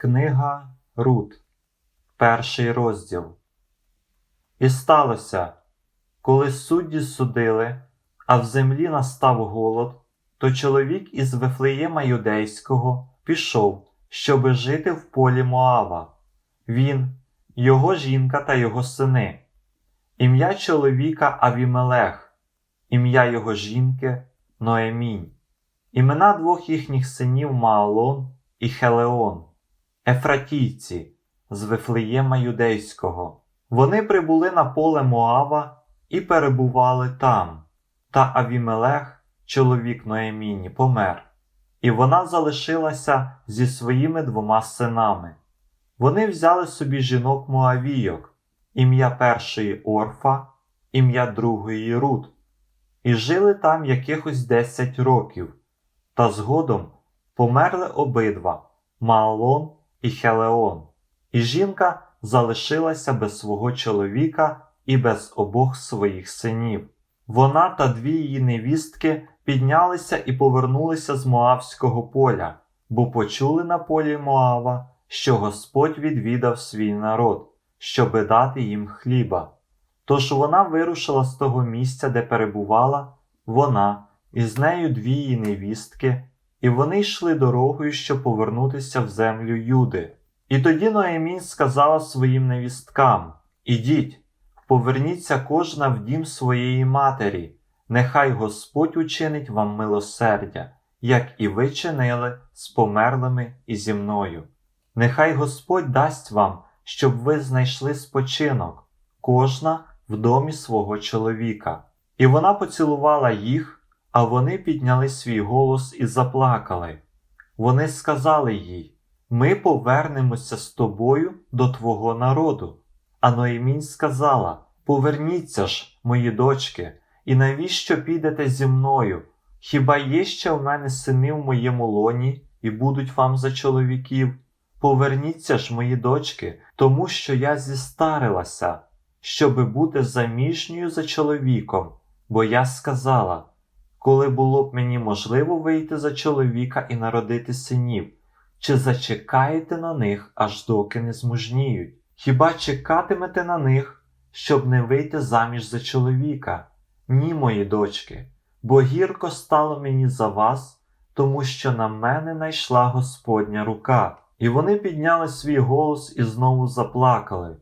Книга Рут, перший розділ. І сталося, коли судді судили, а в землі настав голод, то чоловік із Вифлеєма Юдейського пішов, щоби жити в полі Моава. Він, його жінка та його сини. Ім'я чоловіка Авімелех, ім'я його жінки Ноемінь. Імена двох їхніх синів Маалон і Хелеон, Ефратійці з Вифлеєма Юдейського. Вони прибули на поле Моава і перебували там. Та Авімелех, чоловік Ноеміні, помер, і вона залишилася зі своїми двома синами. Вони взяли собі жінок Моавійок, ім'я першої Орфа, ім'я другої Рут, і жили там якихось десять років. Та згодом померли обидва Маалон і Хелеон, і жінка залишилася без свого чоловіка і без обох своїх синів. Вона та дві її невістки піднялися і повернулися з Моавського поля, бо почули на полі Моава, що Господь відвідав свій народ, щоби дати їм хліба. Тож вона вирушила з того місця, де перебувала вона, і з нею дві її невістки, і вони йшли дорогою, щоб повернутися в землю Юди. І тоді Ноемін сказала своїм невісткам Ідіть, поверніться кожна в дім своєї матері, нехай Господь учинить вам милосердя, як і ви чинили з померлими і зі мною. Нехай Господь дасть вам, щоб ви знайшли спочинок, кожна в домі свого чоловіка. І вона поцілувала їх, а вони підняли свій голос і заплакали. Вони сказали їй: Ми повернемося з тобою до твого народу. А Ноємінь сказала: Поверніться ж, мої дочки, і навіщо підете зі мною? Хіба є ще в мене сини в моєму лоні і будуть вам за чоловіків? Поверніться ж, мої дочки, тому що я зістарилася, щоби бути заміжньою за чоловіком, бо я сказала, коли було б мені можливо вийти за чоловіка і народити синів, чи зачекаєте на них, аж доки не змужніють? Хіба чекатимете на них, щоб не вийти заміж за чоловіка? Ні, мої дочки, бо гірко стало мені за вас, тому що на мене найшла Господня рука. І вони підняли свій голос і знову заплакали.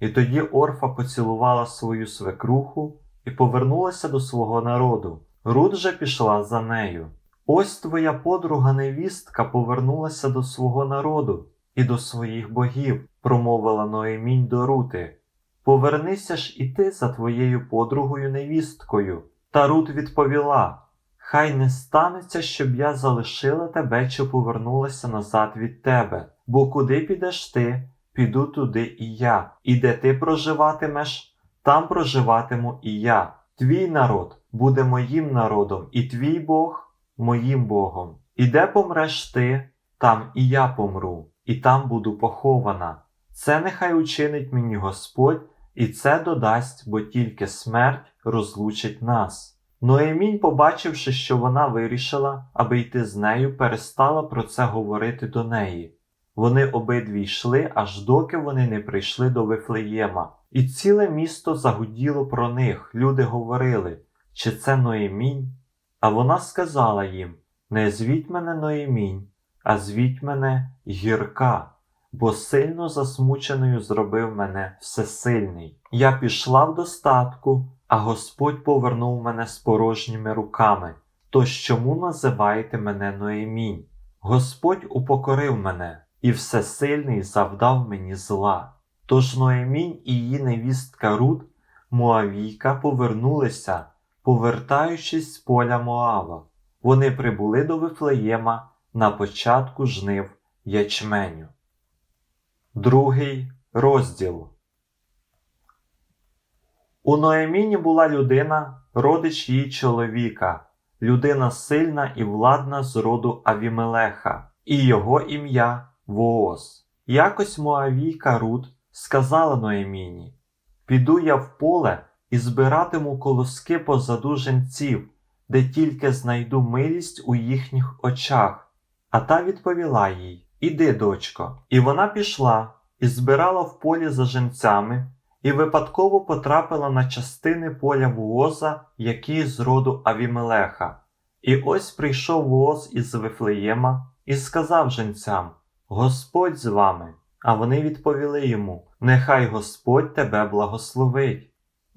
І тоді Орфа поцілувала свою свекруху і повернулася до свого народу. Рут же пішла за нею. Ось твоя подруга невістка повернулася до свого народу і до своїх богів, промовила Ноемінь до Рути. Повернися ж і ти за твоєю подругою невісткою. Та Рут відповіла: Хай не станеться, щоб я залишила тебе чи повернулася назад від тебе, бо куди підеш ти, піду туди і я, і де ти проживатимеш, там проживатиму і я. Твій народ буде моїм народом, і твій Бог моїм Богом. І де помреш ти, там і я помру, і там буду похована. Це нехай учинить мені Господь, і це додасть, бо тільки смерть розлучить нас. Ноемінь, побачивши, що вона вирішила, аби йти з нею, перестала про це говорити до неї. Вони обидві йшли, аж доки вони не прийшли до Вифлеєма, і ціле місто загуділо про них. Люди говорили, чи це Ноемінь? А вона сказала їм: Не звіть мене Ноемінь, а звіть мене гірка, бо сильно засмученою зробив мене всесильний. Я пішла в достатку, а Господь повернув мене з порожніми руками. Тож чому називаєте мене Ноемінь? Господь упокорив мене, і всесильний завдав мені зла. Тож Ноемінь і її невістка Рут, Моавійка, повернулися, повертаючись з поля Моава. Вони прибули до Вифлеєма на початку жнив ячменю. Другий розділ У Ноеміні була людина, родич її чоловіка, людина сильна і владна з роду Авімелеха, і його ім'я Вооз. Якось Моавійка Рут сказала Ноеміні: Піду я в поле і збиратиму колоски позаду женців, де тільки знайду милість у їхніх очах. А та відповіла їй: Іди, дочко. І вона пішла і збирала в полі за женцями, і випадково потрапила на частини поля Вуоза, який з роду Авімелеха. І ось прийшов Вооз із Вифлеєма і сказав женцям: Господь з вами. А вони відповіли йому: Нехай Господь тебе благословить.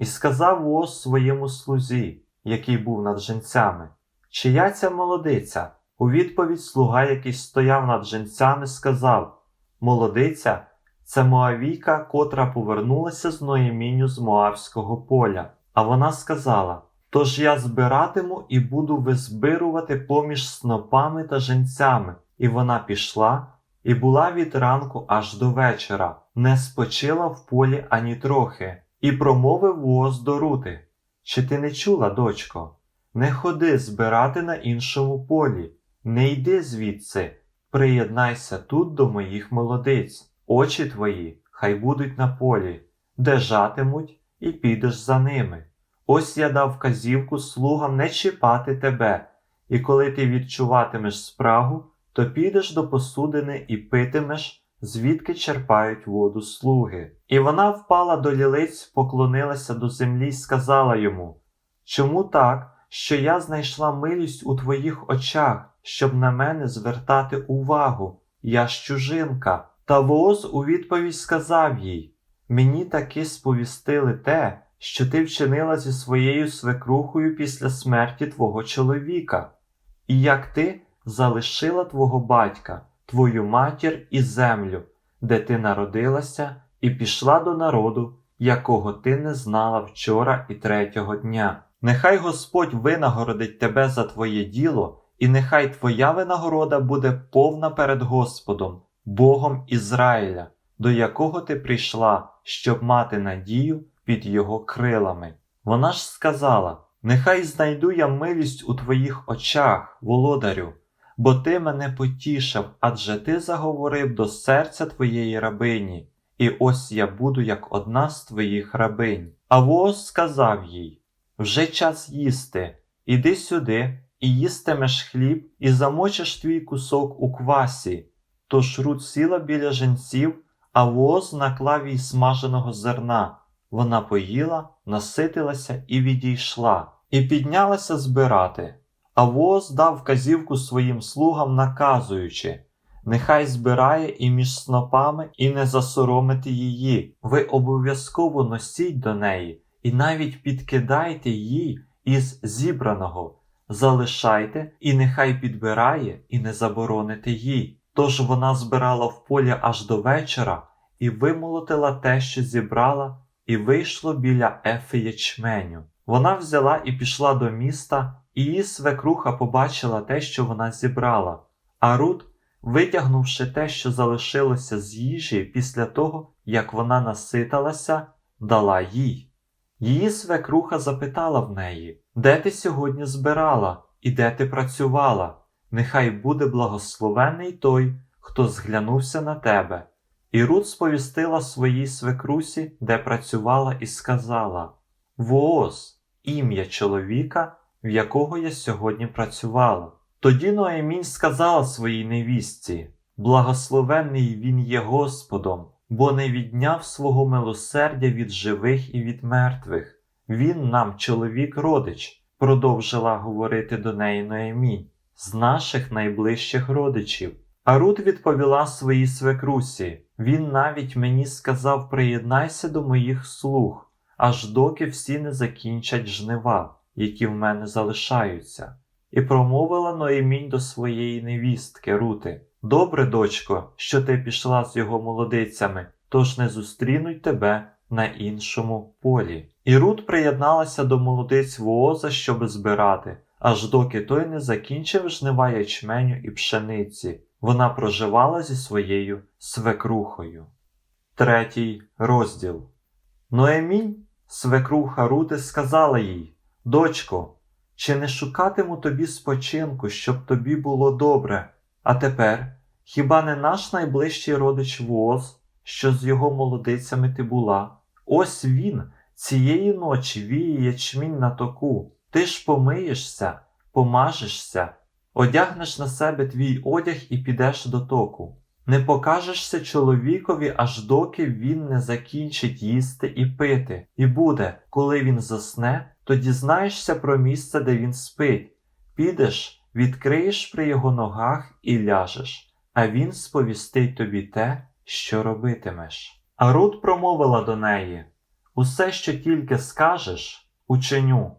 І сказав Вооз своєму слузі, який був над женцями: Чия ця молодиця? У відповідь слуга, який стояв над женцями, сказав: Молодиця, це Моавійка, котра повернулася з Ноєміню з Моавського поля. А вона сказала: Тож я збиратиму і буду визбирувати поміж снопами та женцями. І вона пішла і була від ранку аж до вечора, не спочила в полі ані трохи, і промовив воз до Рути: Чи ти не чула, дочко? Не ходи збирати на іншому полі, не йди звідси, приєднайся тут до моїх молодиць, очі твої хай будуть на полі, де жатимуть, і підеш за ними. Ось я дав вказівку слугам не чіпати тебе, і коли ти відчуватимеш спрагу, то підеш до посудини і питимеш, звідки черпають воду слуги. І вона впала до лілиць, поклонилася до землі й сказала йому: Чому так, що я знайшла милість у твоїх очах, щоб на мене звертати увагу? Я ж чужинка. Та воз у відповідь сказав їй: Мені таки сповістили те, що ти вчинила зі своєю свекрухою після смерті твого чоловіка, і як ти залишила твого батька, твою матір і землю, де ти народилася, і пішла до народу, якого ти не знала вчора і третього дня. Нехай Господь винагородить тебе за твоє діло, і нехай твоя винагорода буде повна перед Господом, Богом Ізраїля, до якого ти прийшла, щоб мати надію під його крилами. Вона ж сказала: Нехай знайду я милість у твоїх очах, володарю, бо ти мене потішив, адже ти заговорив до серця твоєї рабині, і ось я буду як одна з твоїх рабинь. А воз сказав їй: Вже час їсти, іди сюди і їстимеш хліб, і замочиш твій кусок у квасі. Тож Рут сіла біля женців, а воз наклав їй смаженого зерна. Вона поїла, наситилася і відійшла, і піднялася збирати. А воз дав вказівку своїм слугам, наказуючи Нехай збирає і між снопами, і не засоромити її. Ви обов'язково носіть до неї, і навіть підкидайте їй із зібраного, залишайте, і нехай підбирає, і не забороните їй. Тож вона збирала в полі аж до вечора і вимолотила те, що зібрала, і вийшло біля ефи ячменю. Вона взяла і пішла до міста, і її свекруха побачила те, що вона зібрала. А Рут, витягнувши те, що залишилося з їжі після того, як вона наситалася, дала їй. Її свекруха запитала в неї, де ти сьогодні збирала і де ти працювала? Нехай буде благословений той, хто зглянувся на тебе. І Рут сповістила своїй свекрусі, де працювала, і сказала Вооз, ім'я чоловіка, в якого я сьогодні працювала. Тоді Ноемінь сказала своїй невістці Благословенний він є Господом, бо не відняв свого милосердя від живих і від мертвих. Він нам, чоловік родич, продовжила говорити до неї Ноемінь, з наших найближчих родичів. А Рут відповіла своїй свекрусі Він навіть мені сказав приєднайся до моїх слуг, аж доки всі не закінчать жнива, які в мене залишаються. І промовила Ноємінь до своєї невістки Рути Добре, дочко, що ти пішла з його молодицями, тож не зустрінуть тебе на іншому полі. І Рут приєдналася до молодиць Вооза, щоб збирати, аж доки той не закінчив жнива ячменю і пшениці. Вона проживала зі своєю свекрухою. Третій розділ. Ноемінь, свекруха Рути, сказала їй Дочко, чи не шукатиму тобі спочинку, щоб тобі було добре? А тепер хіба не наш найближчий родич Воз, що з його молодицями ти була? Ось він цієї ночі віє ячмінь на току. Ти ж помиєшся, помажешся, одягнеш на себе твій одяг і підеш до току. Не покажешся чоловікові, аж доки він не закінчить їсти і пити, і буде, коли він засне, то дізнаєшся про місце, де він спить. Підеш, відкриєш при його ногах і ляжеш, а він сповістить тобі те, що робитимеш. А Рут промовила до неї Усе, що тільки скажеш, ученю.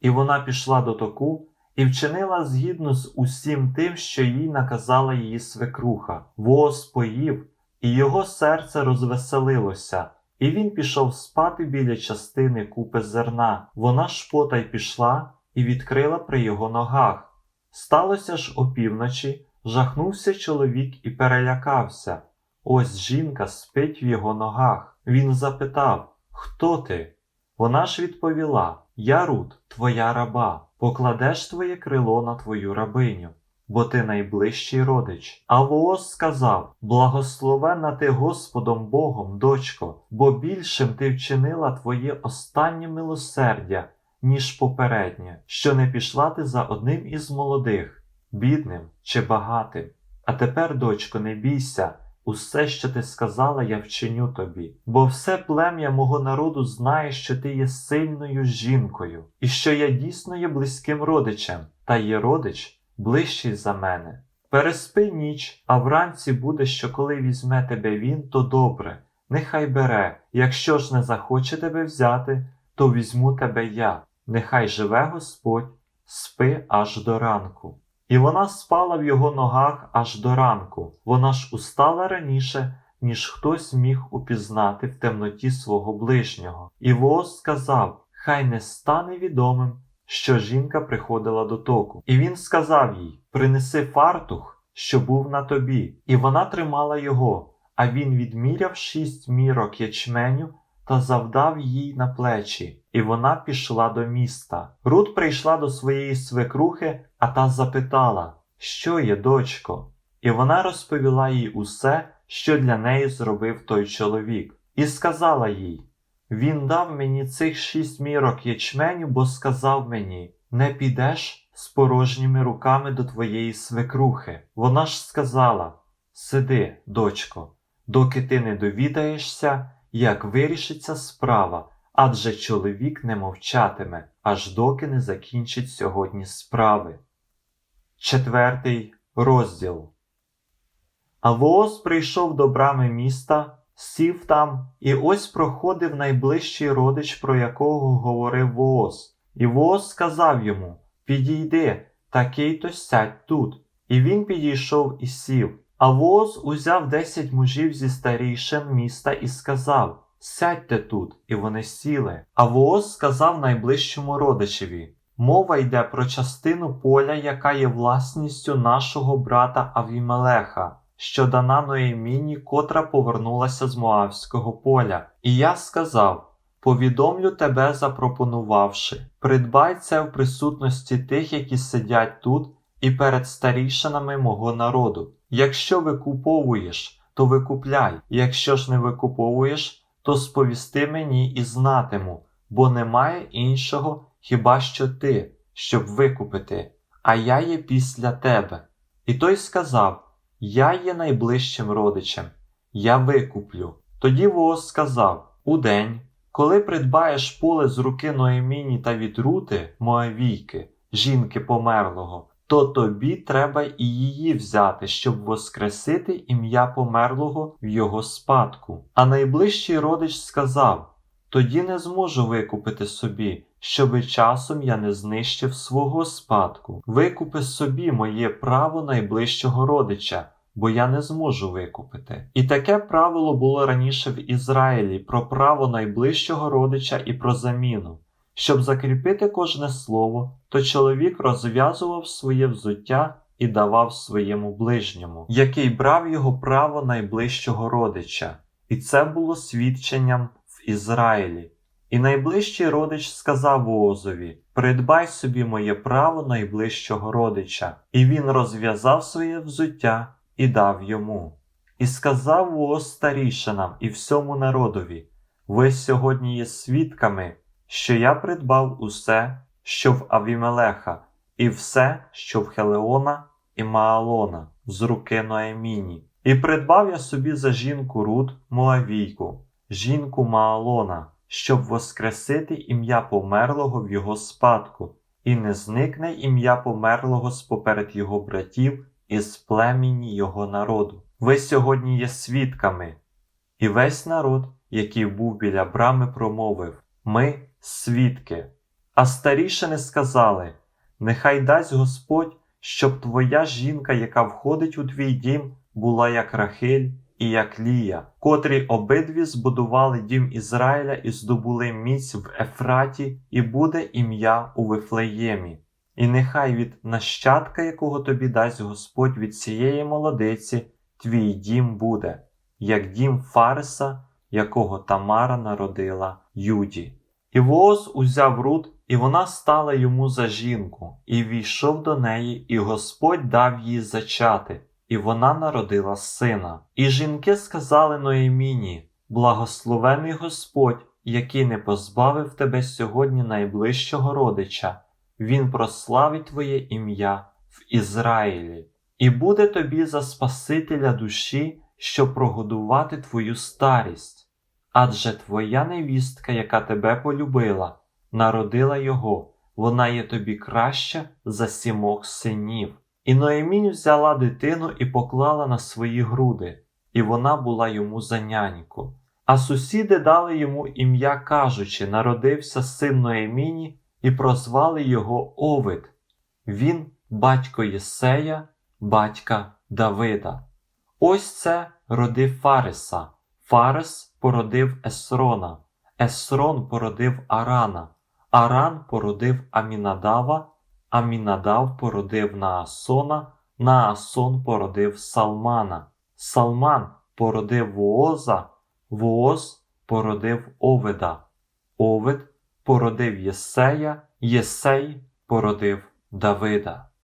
І вона пішла до току і вчинила згідно з усім тим, що їй наказала її свекруха. Воз поїв, і його серце розвеселилося, і він пішов спати біля частини купи зерна. Вона ж потай пішла і відкрила при його ногах. Сталося ж опівночі, жахнувся чоловік і перелякався. Ось жінка спить в його ногах. Він запитав Хто ти? Вона ж відповіла Я Рут, твоя раба, покладеш твоє крило на твою рабиню, бо ти найближчий родич. А Вооз сказав Благословена ти Господом Богом, дочко, бо більшим ти вчинила твоє останнє милосердя, ніж попереднє, що не пішла ти за одним із молодих, бідним чи багатим. А тепер, дочко, не бійся. Усе, що ти сказала, я вчиню тобі, бо все плем'я мого народу знає, що ти є сильною жінкою, і що я дійсно є близьким родичем, та є родич ближчий за мене. Переспи ніч, а вранці буде, що коли візьме тебе він, то добре, нехай бере, якщо ж не захоче тебе взяти, то візьму тебе я, нехай живе Господь, спи аж до ранку. І вона спала в його ногах аж до ранку. Вона ж устала раніше, ніж хтось міг упізнати в темноті свого ближнього. І Вооз сказав: Хай не стане відомим, що жінка приходила до току. І він сказав їй: Принеси фартух, що був на тобі. І вона тримала його, а він відміряв шість мірок ячменю та завдав їй на плечі, і вона пішла до міста. Рут прийшла до своєї свекрухи, а та запитала, що є, дочко? І вона розповіла їй усе, що для неї зробив той чоловік, і сказала їй: Він дав мені цих шість мірок ячменю, бо сказав мені: не підеш з порожніми руками до твоєї свекрухи. Вона ж сказала: Сиди, дочко, доки ти не довідаєшся, як вирішиться справа, адже чоловік не мовчатиме, аж доки не закінчить сьогодні справи. Четвертий розділ. А Вооз прийшов до брами міста, сів там, і ось проходив найближчий родич, про якого говорив Вооз. І Вооз сказав йому Підійди, такий то сядь тут. І він підійшов і сів. А Вооз узяв десять мужів зі старійшин міста і сказав Сядьте тут, і вони сіли. А Вооз сказав найближчому родичеві Мова йде про частину поля, яка є власністю нашого брата Авімелеха, що дана Ноєміні, котра повернулася з Моавського поля. І я сказав Повідомлю тебе, запропонувавши, придбай це в присутності тих, які сидять тут, і перед старішинами мого народу. Якщо викуповуєш, то викупляй, якщо ж не викуповуєш, то сповісти мені і знатиму, бо немає іншого хіба що ти, щоб викупити, а я є після тебе. І той сказав: Я є найближчим родичем, я викуплю. Тоді Вооз сказав: Удень, коли придбаєш поле з руки Ноеміні та від Рути, Моавійки, жінки померлого, то тобі треба і її взяти, щоб воскресити ім'я померлого в його спадку. А найближчий родич сказав тоді не зможу викупити собі, щоби часом я не знищив свого спадку. Викупи собі моє право найближчого родича, бо я не зможу викупити. І таке правило було раніше в Ізраїлі про право найближчого родича і про заміну. Щоб закріпити кожне слово, то чоловік розв'язував своє взуття і давав своєму ближньому, який брав його право найближчого родича, і це було свідченням в Ізраїлі. І найближчий родич сказав Воозові Придбай собі моє право найближчого родича, і він розв'язав своє взуття і дав йому. І сказав Вооз старішинам і всьому народові Ви сьогодні є свідками що я придбав усе, що в Авімелеха, і все, що в Хелеона і Маалона, з руки Ноеміні. І придбав я собі за жінку Рут Моавійку, жінку Маалона, щоб воскресити ім'я померлого в його спадку, і не зникне ім'я померлого споперед його братів із племені його народу. Ви сьогодні є свідками. І весь народ, який був біля брами, промовив: Ми свідки. А старішини сказали: Нехай дасть Господь, щоб твоя жінка, яка входить у твій дім, була як Рахиль і як Лія, котрі обидві збудували дім Ізраїля і здобули міць в Ефраті, і буде ім'я у Вифлеємі. І нехай від нащадка, якого тобі дасть Господь від цієї молодиці, твій дім буде, як дім Фареса, якого Тамара народила Юді. І Вооз узяв Рут, і вона стала йому за жінку, і війшов до неї, і Господь дав їй зачати, і вона народила сина. І жінки сказали Ноєміні: Благословений Господь, який не позбавив тебе сьогодні найближчого родича, Він прославить твоє ім'я в Ізраїлі, і буде тобі за Спасителя душі, щоб прогодувати твою старість. Адже твоя невістка, яка тебе полюбила, народила його, вона є тобі краща за сімох синів. І Ноемінь взяла дитину і поклала на свої груди, і вона була йому за няньку. А сусіди дали йому ім'я, кажучи, народився син Ноеміні, і прозвали його Овид. Він батько Єсея, батька Давида. Ось це роди Фареса. Фарес породив Есрона, Есрон породив Арана, Аран породив Амінадава, Амінадав породив Наасона, Наасон породив Салмана, Салман породив Вооза, Вооз породив Оведа, Овед породив Єсея, Єсей породив Давида.